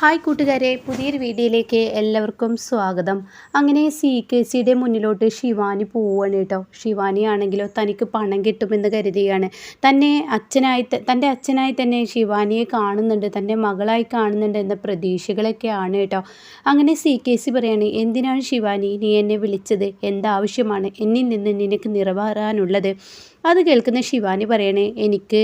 Hi കൂട്ടുകാരെ പുതിയൊരു വീഡിയോയിലേക്ക് എല്ലാവർക്കും സ്വാഗതം. അങ്ങനെ സി കെ സിയുടെ മുന്നിലോട്ട് ശിവാനി പോവുകയാണ് കേട്ടോ. ശിവാനി ആണെങ്കിലോ തനിക്ക് പണം കിട്ടുമെന്ന് കരുതുകയാണ് തന്നെ അച്ഛനായി തന്റെ അച്ഛനായി തന്നെ ശിവാനിയെ കാണുന്നുണ്ട് തന്റെ മകളായി കാണുന്നുണ്ട് എന്ന പ്രതീക്ഷകളൊക്കെയാണ് കേട്ടോ. അങ്ങനെ സി കെ സി പറയാണ് എന്തിനാണ് ശിവാനി നീ എന്നെ വിളിച്ചത്? എന്താവശ്യമാണ്? എന്നിൽ നിന്ന് നിനക്ക് നിറവേറാനുള്ളത്? അത് കേൾക്കുന്ന ശിവാനി പറയണേ എനിക്ക്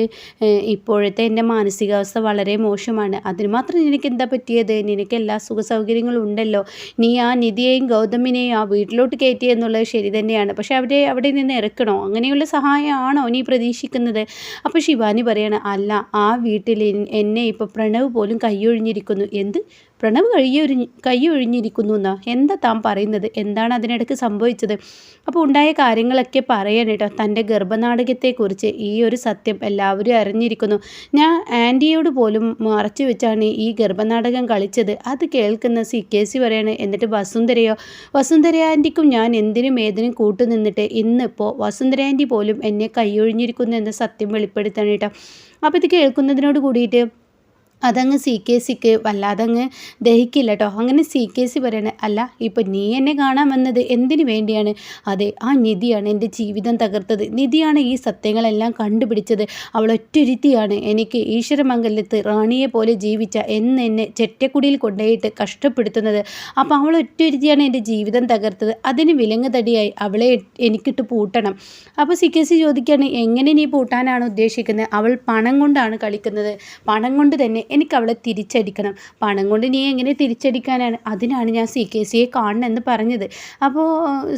ഇപ്പോഴത്തെ എന്റെ മാനസികാവസ്ഥ വളരെ മോശമാണ്. അതിന് മാത്രം നിനക്ക് എന്താ പറ്റിയത് നിനക്ക് എല്ലാ സുഖ സൗകര്യങ്ങളും ഉണ്ടല്ലോ. നീ ആ നിധിയെയും ഗൗതമിനെയും ആ വീട്ടിലോട്ട് കയറ്റി എന്നുള്ളത് ശരി തന്നെയാണ്. പക്ഷെ അവരെ അവിടെ നിന്ന് ഇറക്കണോ? അങ്ങനെയുള്ള സഹായമാണോ നീ പ്രതീക്ഷിക്കുന്നത്? അപ്പോൾ ശിവാനി പറയാണ് അല്ല ആ വീട്ടിൽ എന്നെ ഇപ്പോൾ പ്രണവ് പോലും കൈയൊഴിഞ്ഞിരിക്കുന്നു. എന്ത്? പ്രണവ് കൈയൊഴിഞ്ഞ് കൈയൊഴിഞ്ഞിരിക്കുന്നു എന്നാ എന്താ താൻ പറയുന്നത്? എന്താണ് അതിനിടയ്ക്ക് സംഭവിച്ചത്? അപ്പോൾ ഉണ്ടായ കാര്യങ്ങളൊക്കെ പറയാൻ കേട്ടോ. തന്റെ ഗർഭനാടകത്തെക്കുറിച്ച് ഈ ഒരു സത്യം എല്ലാവരും അറിഞ്ഞിരിക്കുന്നു. ഞാൻ ആന്റിയോട് പോലും മറച്ചു വെച്ചാണ് ഈ ഗർഭനാടകം കളിച്ചത്. അത് കേൾക്കുന്ന സി കെ സി പറയാണ് എന്നിട്ട് വസുന്ധരയോ? വസുന്ധര ആന്റിക്കും ഞാൻ എന്തിനും ഏതിനും കൂട്ടുനിന്നിട്ട് ഇന്നിപ്പോൾ വസുന്ധര ആന്റി പോലും എന്നെ കൈയൊഴിഞ്ഞിരിക്കുന്നു എന്ന സത്യം വെളിപ്പെടുത്തണം കേട്ടോ. അപ്പോൾ ഇത് കേൾക്കുന്നതിനോട് കൂടിയിട്ട് അതങ്ങ് സി കെ സിക്ക് വല്ലാതങ്ങ് ദഹിക്കില്ല കേട്ടോ അങ്ങനെ സി കെ സി പറയണ അല്ല ഇപ്പം നീ എന്നെ കാണാൻ വന്നത് എന്തിനു വേണ്ടിയാണ്? അതെ ആ നിധിയാണ് എന്റെ ജീവിതം തകർത്തത്. നിധിയാണ് ഈ സത്യങ്ങളെല്ലാം കണ്ടുപിടിച്ചത്. അവൾ ഒറ്റൊരുത്തിയാണ്. എനിക്ക് ഈശ്വരമംഗലത്ത് റാണിയെ പോലെ ജീവിച്ച എന്ന് എന്നെ ചെറ്റക്കുടിയിൽ കൊണ്ടുപോയിട്ട് കഷ്ടപ്പെടുത്തുന്നത്. അപ്പോൾ അവൾ ഒറ്റൊരുത്തിയാണ് എന്റെ ജീവിതം തകർത്തത്. അതിന് വിലങ്ങ് തടിയായി അവളെ എനിക്കിട്ട് പൂട്ടണം. അപ്പോൾ സി കെ സി ചോദിക്കുകയാണ് എങ്ങനെ നീ പൂട്ടാനാണ് ഉദ്ദേശിക്കുന്നത്? അവൾ പണം കൊണ്ടാണ് കളിക്കുന്നത്. പണം കൊണ്ട് തന്നെ എനിക്ക് അവളെ തിരിച്ചടിക്കണം. പണം കൊണ്ട് നീ എങ്ങനെ തിരിച്ചടിക്കാനാണ്? അതിനാണ് ഞാൻ സി കെ സിയെ കാണണമെന്ന് പറഞ്ഞത്. അപ്പോൾ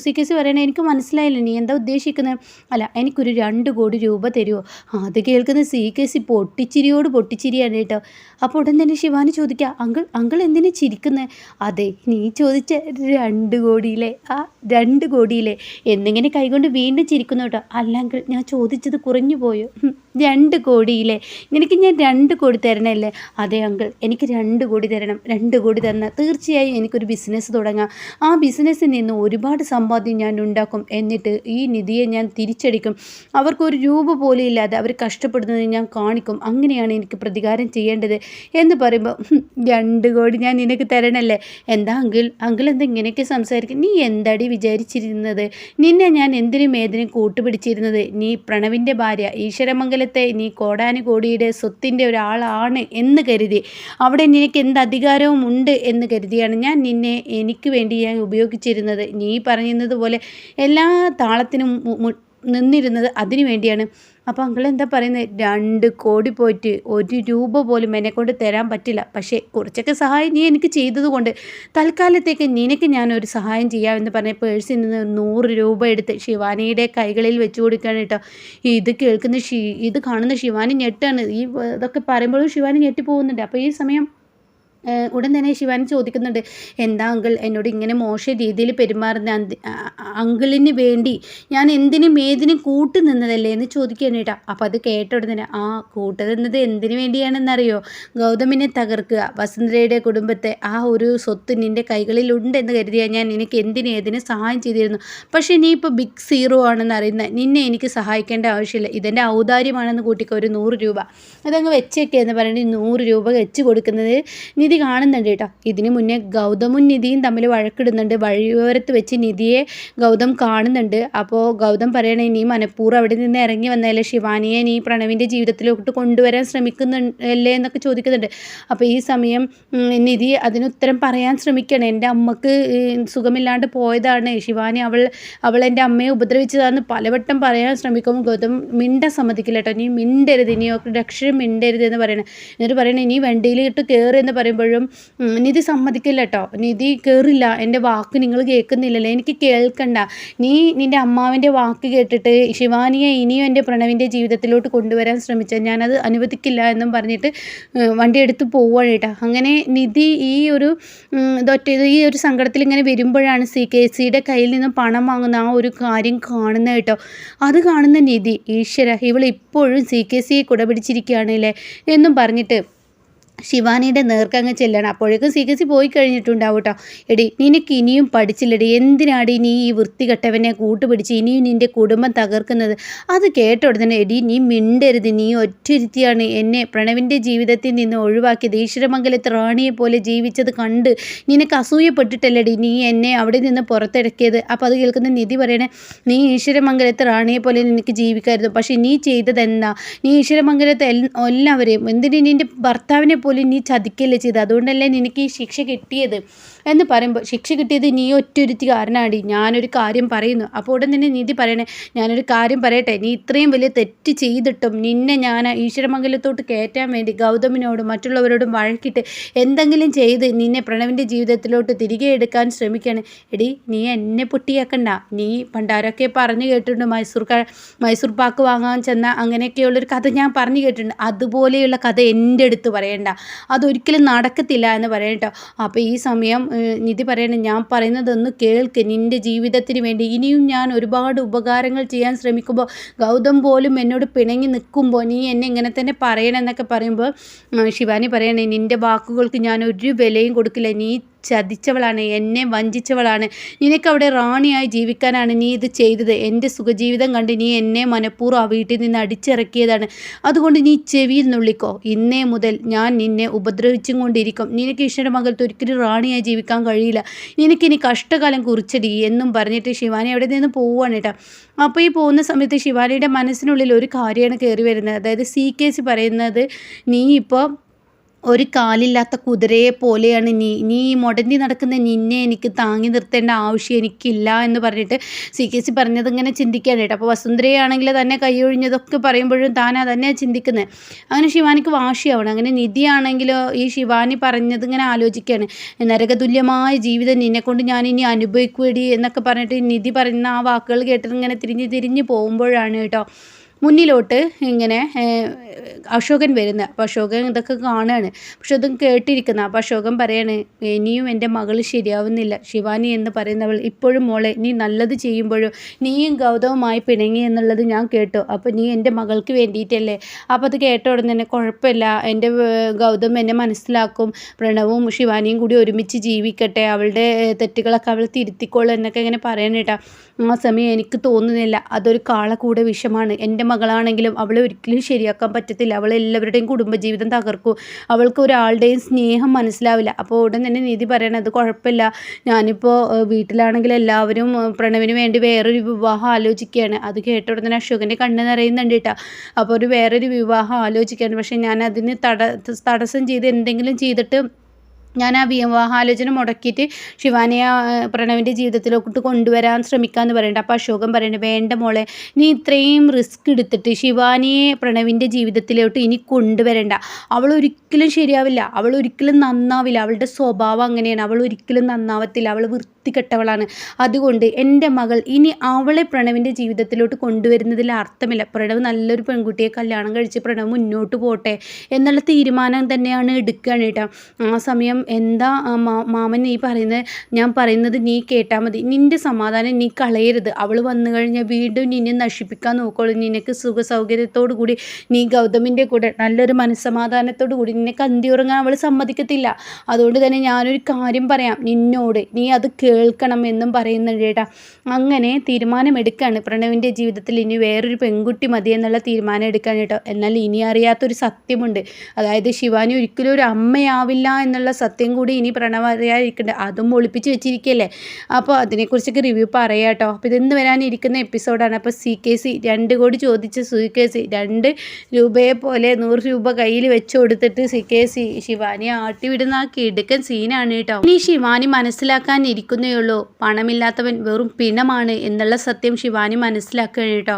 സി കെ സി പറയണേ എനിക്ക് മനസ്സിലായില്ല നീ എന്താ ഉദ്ദേശിക്കുന്നത് അല്ല എനിക്കൊരു രണ്ട് കോടി രൂപ തരുമോ അത് കേൾക്കുന്ന സി കെ സി പൊട്ടിച്ചിരിയോട് പൊട്ടിച്ചിരിയാണ് കേട്ടോ. അപ്പോൾ ഉടൻ തന്നെ ശിവാനി ചോദിക്കുക അങ്കിൾ അങ്കിൾ എന്തിനെ ചിരിക്കുന്നത് അതെ നീ ചോദിച്ച രണ്ട് കോടിയിലെ ആ രണ്ട് കോടിയിലെ എന്നിങ്ങനെ കൈകൊണ്ട് വീണ്ടും ചിരിക്കുന്നു കേട്ടോ. അല്ല അങ്കിൾ ഞാൻ ചോദിച്ചത് കുറഞ്ഞു പോയോ രണ്ട് കോടിയിലെ. നിനക്ക് ഞാൻ രണ്ട് കോടി തരണല്ലേ? അതെ അങ്കിൾ എനിക്ക് രണ്ട് കോടി തരണം രണ്ട് കോടി തന്നാൽ തീർച്ചയായും എനിക്കൊരു ബിസിനസ് തുടങ്ങാം. ആ ബിസിനസ്സിൽ നിന്ന് ഒരുപാട് സമ്പാദ്യം ഞാൻ ഉണ്ടാക്കും. എന്നിട്ട് ഈ നിധിയെ ഞാൻ തിരിച്ചടിക്കും. അവർക്കൊരു രൂപ പോലും ഇല്ലാതെ അവർ കഷ്ടപ്പെടുന്നത് ഞാൻ കാണിക്കും. അങ്ങനെയാണ് എനിക്ക് പ്രതികാരം ചെയ്യേണ്ടത് എന്ന് പറയുമ്പോൾ "ഹും, രണ്ട് കോടി ഞാൻ നിനക്ക് തരണല്ലേ? എന്താ അങ്കിൾ അങ്കിൾ എന്താ ഇങ്ങനെയൊക്കെ സംസാരിക്കും? നീ എന്താടി വിചാരിച്ചിരുന്നത്? നിന്നെ ഞാൻ എന്തിനും ഏതിനും കൂട്ടുപിടിച്ചിരുന്നത്? നീ പ്രണവിന്റെ ഭാര്യ ഈശ്വരമംഗലത്തെ നീ കോടാനുകോടിയുടെ സ്വത്തിന്റെ ഒരാളാണ് എന്ന് കരുതി. അവിടെ നിനക്ക് എന്ത് അധികാരവും ഉണ്ട് എന്ന് കരുതിയാണ് ഞാൻ നിന്നെ എനിക്ക് വേണ്ടി ഞാൻ ഉപയോഗിച്ചിരുന്നത്. നീ പറയുന്നത് പോലെ എല്ലാ താളത്തിനും നിന്നിരുന്നത് അതിനു വേണ്ടിയാണ്. അപ്പോൾ അങ്കിൾ എന്താ പറയുന്നത് രണ്ട് കോടി പോയിട്ട് ഒരു രൂപ പോലും എന്നെ കൊണ്ട് തരാൻ പറ്റില്ല. പക്ഷേ കുറച്ചൊക്കെ സഹായം നീ എനിക്ക് ചെയ്തതുകൊണ്ട് തൽക്കാലത്തേക്ക് നിനക്ക് ഞാനൊരു സഹായം ചെയ്യാമെന്ന് പറഞ്ഞ പേഴ്സിൽ നിന്ന് നൂറ് രൂപ എടുത്ത് ശിവാനിയുടെ കൈകളിൽ വെച്ച് കൊടുക്കുകയാണ് കേട്ടോ. ഇത് കേൾക്കുന്ന ഷി ഇത് കാണുന്ന ശിവാനി ഞെട്ടാണ്. ഈ ഇതൊക്കെ പറയുമ്പോഴും ശിവാനി ഞെട്ടി പോകുന്നുണ്ട് അപ്പോൾ ഈ സമയം ഉടൻ തന്നെ ശിവാനി ചോദിക്കുന്നുണ്ട് എന്താ അങ്കിൾ എന്നോട് ഇങ്ങനെ മോശ രീതിയിൽ പെരുമാറുന്ന അങ്കിളിന് വേണ്ടി ഞാൻ എന്തിനും ഏതിനും കൂട്ടു നിന്നതല്ലേ? എന്ന് ചോദിക്കുകയാണ് കേട്ടോ. അപ്പോൾ അത് കേട്ട ഉടൻ തന്നെ ആ കൂട്ടു നിന്നത് എന്തിനു വേണ്ടിയാണെന്നറിയോ? ഗൗതമിനെ തകർക്കുക വസുന്ധരയുടെ കുടുംബത്തെ ആ ഒരു സ്വത്ത് നിന്റെ കൈകളിലുണ്ട് എന്ന് കരുതിയാൽ ഞാൻ നിനക്ക് എന്തിനും ഏതിനും സഹായം ചെയ്തിരുന്നു. പക്ഷേ നീ ഇപ്പോൾ ബിഗ് സീറോ ആണെന്ന് അറിയുന്ന നിന്നെ എനിക്ക് സഹായിക്കേണ്ട ആവശ്യമില്ല. ഇതെന്റെ ഔദാര്യമാണെന്ന് കൂട്ടിക്കോ ഒരു നൂറ് രൂപ. അതങ്ങ് വെച്ചേക്കെ എന്ന് പറയുന്നത് നൂറ് രൂപ വെച്ച് കൊടുക്കുന്നത് നിധി കാണുന്നുണ്ട് കേട്ടോ. ഇതിന് മുന്നേ ഗൗതമും നിധിയും തമ്മിൽ വഴക്കിടുന്നുണ്ട്. വഴിയോരത്ത് വെച്ച് നിധിയെ ഗൗതം കാണുന്നുണ്ട്. അപ്പോൾ ഗൗതം പറയണേ നീ മനഃപൂർവം അവിടെ നിന്ന് ഇറങ്ങി വന്നതല്ലേ? ശിവാനിയെ നീ പ്രണവിന്റെ ജീവിതത്തിലോട്ട് കൊണ്ടുവരാൻ ശ്രമിക്കുന്നുണ്ടല്ലേ? എന്നൊക്കെ ചോദിക്കുന്നുണ്ട്. അപ്പോൾ ഈ സമയം നിധി അതിന് ഉത്തരം പറയാൻ ശ്രമിക്കണം എന്റെ അമ്മയ്ക്ക് സുഖമില്ലാണ്ട് പോയതാണ്. ശിവാനി അവൾ അവൾ എന്റെ അമ്മയെ ഉപദ്രവിച്ചതാണെന്ന് പലവട്ടം പറയാൻ ശ്രമിക്കുമ്പോൾ ഗൗതം മിണ്ട സമ്മതിക്കില്ല കേട്ടോ. നീ മിണ്ടരുത്. ഇനി രക്ഷ മിണ്ടരുത് എന്ന് പറയണേ. എന്നിട്ട് പറയണേ നീ വണ്ടിയിലിട്ട് കയറി എന്ന് പറയുമ്പോഴും നിധി സമ്മതിക്കില്ല കേട്ടോ നിധി കയറില്ല എന്റെ വാക്ക് നിങ്ങൾ കേൾക്കുന്നില്ലല്ലോ. എനിക്ക് കേൾക്കണ്ട. നീ നിന്റെ അമ്മാവിന്റെ വാക്ക് കേട്ടിട്ട് ശിവാനിയെ ഇനിയും എന്റെ പ്രണവിന്റെ ജീവിതത്തിലോട്ട് കൊണ്ടുവരാൻ ശ്രമിച്ചാൽ ഞാനത് അനുവദിക്കില്ല എന്നും പറഞ്ഞിട്ട് വണ്ടി എടുത്ത് പോവുകയാണ് കേട്ടോ. അങ്ങനെ നിധി ഈ ഒരു ഇതൊറ്റ ഈ ഒരു സങ്കടത്തിൽ ഇങ്ങനെ വരുമ്പോഴാണ് സി കെ സിയുടെ കയ്യിൽ നിന്ന് പണം വാങ്ങുന്ന ആ ഒരു കാര്യം കാണുന്നത് കേട്ടോ. അത് കാണുന്ന നിധി ഈശ്വര ഇവൾ ഇപ്പോഴും സി കെ സിയെ കുടപിടിച്ചിരിക്കുകയാണല്ലേ? എന്നും പറഞ്ഞിട്ട് ശിവാനിയുടെ നേർക്കങ്ങ് ചെല്ലണം. അപ്പോഴേക്കും സി കെ സി പോയി കഴിഞ്ഞിട്ടുണ്ടാവും കേട്ടോ എടി നിനക്ക് ഇനിയും പഠിച്ചില്ലടി. എന്തിനാടി നീ ഈ വൃത്തികെട്ടവനെ കൂട്ടുപിടിച്ച് ഇനിയും നിന്റെ കുടുംബം തകർക്കുന്നത്? അത് കേട്ട ഉടനെ എടി നീ മിണ്ടരുത്. നീ ഒറ്റരുത്തിയാണ്. എന്നെ പ്രണവിന്റെ ജീവിതത്തിൽ നിന്ന് ഒഴിവാക്കിയത്. ഈശ്വരമംഗലത്ത് റാണിയെ പോലെ ജീവിച്ചത് കണ്ട് നിനക്ക് അസൂയപ്പെട്ടിട്ടല്ലടി നീ എന്നെ അവിടെ നിന്ന് പുറത്തിറക്കിയത്? അപ്പോൾ അത് കേൾക്കുന്ന നിധി പറയണേ നീ ഈശ്വരമംഗലത്ത് റാണിയെ പോലെ നിനക്ക് ജീവിക്കായിരുന്നു. പക്ഷേ നീ ചെയ്തതെന്താ? നീ ഈശ്വരമംഗലത്തെ എല്ലാവരെയും എന്തിനു നിന്റെ ഭർത്താവിനെ പോലും നീ ചതിക്കല്ലേ ചെയ്ത് അതുകൊണ്ടല്ലേ നിനക്ക് ഈ ശിക്ഷ കിട്ടിയത്? എന്ന് പറയുമ്പോൾ ശിക്ഷ കിട്ടിയത് നീ ഒറ്റൊരുത്തി കാരനാടി. ഞാനൊരു കാര്യം പറയുന്നു. അപ്പോൾ ഉടൻ തന്നെ നീതി പറയണേ. ഞാനൊരു കാര്യം പറയട്ടെ. നീ ഇത്രയും വലിയ തെറ്റ് ചെയ്തിട്ടും നിന്നെ ഞാൻ ഈശ്വരമംഗലത്തോട്ട് കയറ്റാൻ വേണ്ടി ഗൗതമിനോടും മറ്റുള്ളവരോടും വഴക്കിട്ട് എന്തെങ്കിലും ചെയ്ത് നിന്നെ പ്രണവിന്റെ ജീവിതത്തിലോട്ട് തിരികെ എടുക്കാൻ ശ്രമിക്കുകയാണ് എടി നീ എന്നെ പൊട്ടിയാക്കണ്ട. നീ പണ്ടാരൊക്കെ പറഞ്ഞു കേട്ടിട്ടുണ്ട് മൈസൂർ മൈസൂർ പാക്ക് വാങ്ങാൻ ചെന്ന അങ്ങനെയൊക്കെയുള്ളൊരു കഥ ഞാൻ പറഞ്ഞു കേട്ടിട്ടുണ്ട്. അതുപോലെയുള്ള കഥ എന്റെ അടുത്ത് പറയണ്ട. അതൊരിക്കലും നടക്കത്തില്ല എന്ന് പറയട്ടോ അപ്പോൾ ഈ സമയം നിധി പറയണേ ഞാൻ പറയുന്നതൊന്ന് കേൾക്ക്. നിന്റെ ജീവിതത്തിന് വേണ്ടി ഇനിയും ഞാൻ ഒരുപാട് ഉപകാരങ്ങൾ ചെയ്യാൻ ശ്രമിക്കുമ്പോൾ ഗൗതം പോലും എന്നോട് പിണങ്ങി നിൽക്കുമ്പോൾ നീ എന്നെ ഇങ്ങനെ തന്നെ പറയണമെന്നൊക്കെ പറയുമ്പോൾ ശിവാനി പറയണേ നിന്റെ വാക്കുകൾക്ക് ഞാൻ ഒരു വിലയും കൊടുക്കില്ല. നീ ചതിച്ചവളാണ് എന്നെ വഞ്ചിച്ചവളാണ്. നിനക്കവിടെ റാണിയായി ജീവിക്കാനാണ് നീ ഇത് ചെയ്തത്. എന്റെ സുഖജീവിതം കണ്ട് നീ എന്നെ മനഃപൂർവം ആ വീട്ടിൽ നിന്ന് അടിച്ചിറക്കിയതാണ്. അതുകൊണ്ട് നീ ചെവിയിൽ നുള്ളിക്കോ. ഇന്നേ മുതൽ ഞാൻ നിന്നെ ഉപദ്രവിച്ചും കൊണ്ടിരിക്കും. നിനക്ക് ഈശ്വരമംഗലത്ത് ഒരിക്കലും റാണിയായി ജീവിക്കാൻ കഴിയില്ല. നിനക്കിനി കഷ്ടകാലം കുറിച്ചടി എന്നും പറഞ്ഞിട്ട് ശിവാനി അവിടെ നിന്ന് പോവുകയാണ് കേട്ടോ. അപ്പോൾ ഈ പോകുന്ന സമയത്ത് ശിവാനിയുടെ മനസ്സിനുള്ളിൽ ഒരു കാര്യമാണ് കയറി വരുന്നത്. അതായത് സി കെ സി പറയുന്നത് നീ ഇപ്പോൾ ഒരു കാലില്ലാത്ത കുതിരയെ പോലെയാണ് നീ. നീ മുടന്തി നടക്കുന്ന നിന്നെ എനിക്ക് താങ്ങി നിർത്തേണ്ട ആവശ്യം എനിക്കില്ല എന്ന് പറഞ്ഞിട്ട് സി കെ സി പറഞ്ഞത് ഇങ്ങനെ ചിന്തിക്കാൻ കേട്ടോ. അപ്പോൾ വസുന്ധരയാണെങ്കിൽ തന്നെ കൈയൊഴിഞ്ഞതൊക്കെ പറയുമ്പോഴും താൻ അതന്നെ ചിന്തിക്കുന്നത് അങ്ങനെ ശിവാനിക്ക് വാശിയാവണം. അങ്ങനെ നിധിയാണെങ്കിലോ ഈ ശിവാനി പറഞ്ഞത് ഇങ്ങനെ ആലോചിക്കുകയാണ്. നരകതുല്യമായ ജീവിതം നിന്നെക്കൊണ്ട് ഞാൻ ഇനി അനുഭവിക്കുകയടി എന്നൊക്കെ പറഞ്ഞിട്ട് നിധി പറയുന്ന ആ വാക്കുകൾ കേട്ടിട്ട് ഇങ്ങനെ തിരിഞ്ഞ് തിരിഞ്ഞ് പോകുമ്പോഴാണ് കേട്ടോ. മുന്നിലോട്ട് ഇങ്ങനെ അശോകൻ വരുന്ന അപ്പോൾ അശോകൻ ഇതൊക്കെ കാണുകയാണ് പക്ഷെ അതും കേട്ടിരിക്കുന്ന അപ്പോൾ അശോകൻ പറയാണ് ഇനിയും എന്റെ മകൾ ശരിയാവുന്നില്ല. ശിവാനി എന്ന് പറയുന്നവൾ ഇപ്പോഴും മോളെ നീ നല്ലത് ചെയ്യുമ്പോഴും നീയും ഗൗതവുമായി പിണങ്ങി എന്നുള്ളത് ഞാൻ കേട്ടു. അപ്പോൾ നീ എന്റെ മകൾക്ക് വേണ്ടിയിട്ടല്ലേ? അപ്പോൾ അത് കേട്ട ഉടനെ തന്നെ കുഴപ്പമില്ല. എന്റെ ഗൗതം എന്നെ മനസ്സിലാക്കും. പ്രണവും ശിവാനിയും കൂടി ഒരുമിച്ച് ജീവിക്കട്ടെ. അവളുടെ തെറ്റുകളൊക്കെ അവൾ തിരുത്തിക്കോളും എന്നൊക്കെ ഇങ്ങനെ പറയണേട്ടാ. ആ സമയം എനിക്ക് തോന്നുന്നില്ല. അതൊരു കാളക്കൂടെ വിഷമാണ്. എന്റെ മകളാണെങ്കിലും അവളെ ഒരിക്കലും ശരിയാക്കാൻ പറ്റത്തില്ല. അവൾ എല്ലാവരുടെയും കുടുംബജീവിതം തകർക്കും. അവൾക്ക് ഒരാളുടെയും സ്നേഹം മനസ്സിലാവില്ല. അപ്പോൾ ഉടൻ തന്നെ നീതി പറയണത് കുഴപ്പമില്ല. ഞാനിപ്പോൾ വീട്ടിലാണെങ്കിൽ എല്ലാവരും പ്രണവിന് വേണ്ടി വേറൊരു വിവാഹം ആലോചിക്കുകയാണ്. അത് കേട്ട ഉടനെ അശോകന്റെ കണ്ണ് നിറയുന്നുണ്ട് കേട്ടോ. അപ്പോൾ ഒരു വേറൊരു വിവാഹം ആലോചിക്കുകയാണ്. പക്ഷേ ഞാൻ അതിന് തട തടസ്സം ചെയ്ത് എന്തെങ്കിലും ചെയ്തിട്ട് ഞാൻ ആ വിവാഹാലോചന മുടക്കിയിട്ട് ശിവാനിയ പ്രണവിന്റെ ജീവിതത്തിലോട്ട് കൊണ്ടുവരാൻ ശ്രമിക്കാമെന്ന് പറയുന്നുണ്ട് അപ്പോൾ അശോകൻ പറയുന്നത് വേണ്ട മോളെ നീ ഇത്രയും റിസ്ക് എടുത്തിട്ട് ശിവാനിയെ പ്രണവിന്റെ ജീവിതത്തിലോട്ട് ഇനി കൊണ്ടുവരണ്ട. അവൾ ഒരിക്കലും ശരിയാവില്ല. അവൾ ഒരിക്കലും നന്നാവില്ല. അവളുടെ സ്വഭാവം അങ്ങനെയാണ്. അവൾ ഒരിക്കലും നന്നാവത്തില്ല. അവൾ വൃത്തികെട്ടവളാണ്. അതുകൊണ്ട് എന്റെ മകൾ ഇനി അവളെ പ്രണവിന്റെ ജീവിതത്തിലോട്ട് കൊണ്ടുവരുന്നതിൽ അർത്ഥമില്ല. പ്രണവ് നല്ലൊരു പെൺകുട്ടിയെ കല്യാണം കഴിച്ച് പ്രണവ് മുന്നോട്ട് പോട്ടെ എന്നുള്ള തീരുമാനം തന്നെയാണ് എടുക്കുകയാണ് കേട്ടോ. ആ സമയം എന്താ മാമൻ നീ പറയുന്നത്? ഞാൻ പറയുന്നത് നീ കേട്ടാൽ മതി. നിന്റെ സമാധാനം നീ കളയരുത്. അവൾ വന്നു കഴിഞ്ഞാൽ വീണ്ടും നിന്നെ നശിപ്പിക്കാൻ നോക്കോളൂ നിനക്ക് സുഖ സൗകര്യത്തോടു കൂടി നീ ഗൗതമിന്റെ കൂടെ നല്ലൊരു മനസ്സമാധാനത്തോടു കൂടി നിന്നെ കന്തി ഉറങ്ങാൻ അവൾ സമ്മതിക്കത്തില്ല. അതുകൊണ്ട് തന്നെ ഞാനൊരു കാര്യം പറയാം. നിന്നോട് നീ അത് കേൾക്കണം എന്നും പറയുന്നുണ്ട് ചേട്ടാ. അങ്ങനെ തീരുമാനമെടുക്കുകയാണ് പ്രണവിന്റെ ജീവിതത്തിൽ ഇനി വേറൊരു പെൺകുട്ടി മതി എന്നുള്ള തീരുമാനം എടുക്കാൻ കേട്ടോ. എന്നാൽ ഇനി അറിയാത്തൊരു സത്യമുണ്ട്. അതായത് ശിവാനി ഒരിക്കലും ഒരു അമ്മയാവില്ല എന്നുള്ള സത്യം കൂടി ഇനി പ്രണവ് അതും ഒളിപ്പിച്ച് വെച്ചിരിക്കുകയല്ലേ അപ്പോൾ അതിനെക്കുറിച്ചൊക്കെ റിവ്യൂ പറയാം കേട്ടോ അപ്പോൾ ഇതിന്ന് വരാനിരിക്കുന്ന എപ്പിസോഡാണ് അപ്പോൾ സി കെ സി രണ്ട് കോടി ചോദിച്ച സി കെ സി രണ്ട് രൂപയെ പോലെ നൂറ് രൂപ കയ്യിൽ വെച്ച് കൊടുത്തിട്ട് സി കെ സി ശിവാനി ആട്ടിവിടുന്ന ആ കിടുക്കൻ സീനാണ് കേട്ടോ ഇനി ശിവാനി മനസ്സിലാക്കാൻ ഇരിക്കുന്നേ ഉള്ളൂ പണമില്ലാത്തവൻ വെറും പിണമാണ് എന്നുള്ള സത്യം ശിവാനി മനസ്സിലാക്കുകയാണ് കേട്ടോ